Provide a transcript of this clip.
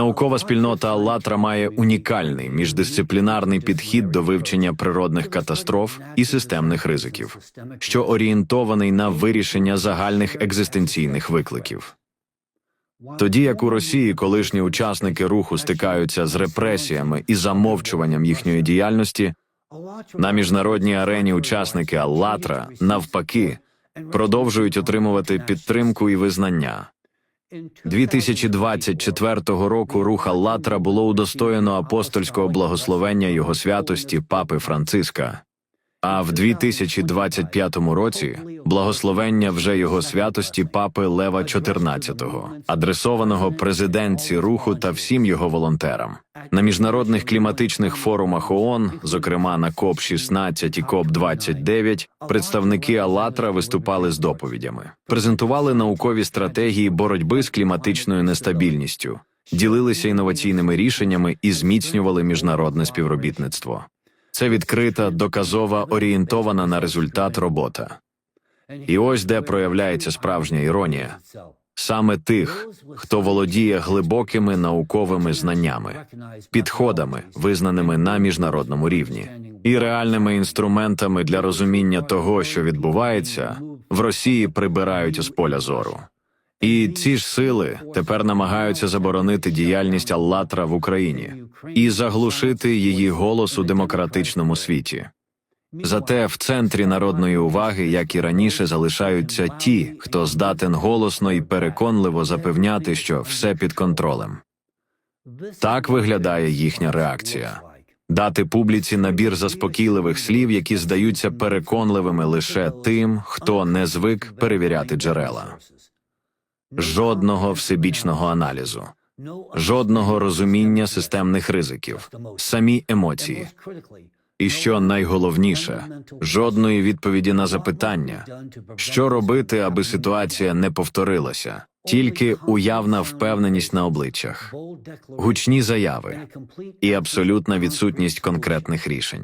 Наукова спільнота Аллатра має унікальний міждисциплінарний підхід до вивчення природних катастроф і системних ризиків, що орієнтований на вирішення загальних екзистенційних викликів. Тоді як у Росії колишні учасники руху стикаються з репресіями і замовчуванням їхньої діяльності, на міжнародній арені учасники Аллатра навпаки продовжують отримувати підтримку і визнання. 2024 року руха Латра було удостоєно апостольського благословення його святості Папи Франциска. А в 2025 році благословення вже його святості Папи Лева XIV, адресованого президентці руху та всім його волонтерам. На міжнародних кліматичних форумах ООН, зокрема на КОП 16 і КОП 29 представники Алатра виступали з доповідями, презентували наукові стратегії боротьби з кліматичною нестабільністю, ділилися інноваційними рішеннями і зміцнювали міжнародне співробітництво. Це відкрита, доказова, орієнтована на результат робота. І ось де проявляється справжня іронія саме тих, хто володіє глибокими науковими знаннями, підходами, визнаними на міжнародному рівні, і реальними інструментами для розуміння того, що відбувається, в Росії прибирають із поля зору. І ці ж сили тепер намагаються заборонити діяльність Аллатра в Україні і заглушити її голос у демократичному світі. Зате в центрі народної уваги, як і раніше, залишаються ті, хто здатен голосно і переконливо запевняти, що все під контролем. Так виглядає їхня реакція. Дати публіці набір заспокійливих слів, які здаються переконливими лише тим, хто не звик перевіряти джерела. Жодного всебічного аналізу, жодного розуміння системних ризиків, самі емоції. І що найголовніше, жодної відповіді на запитання, що робити, аби ситуація не повторилася, тільки уявна впевненість на обличчях, гучні заяви і абсолютна відсутність конкретних рішень.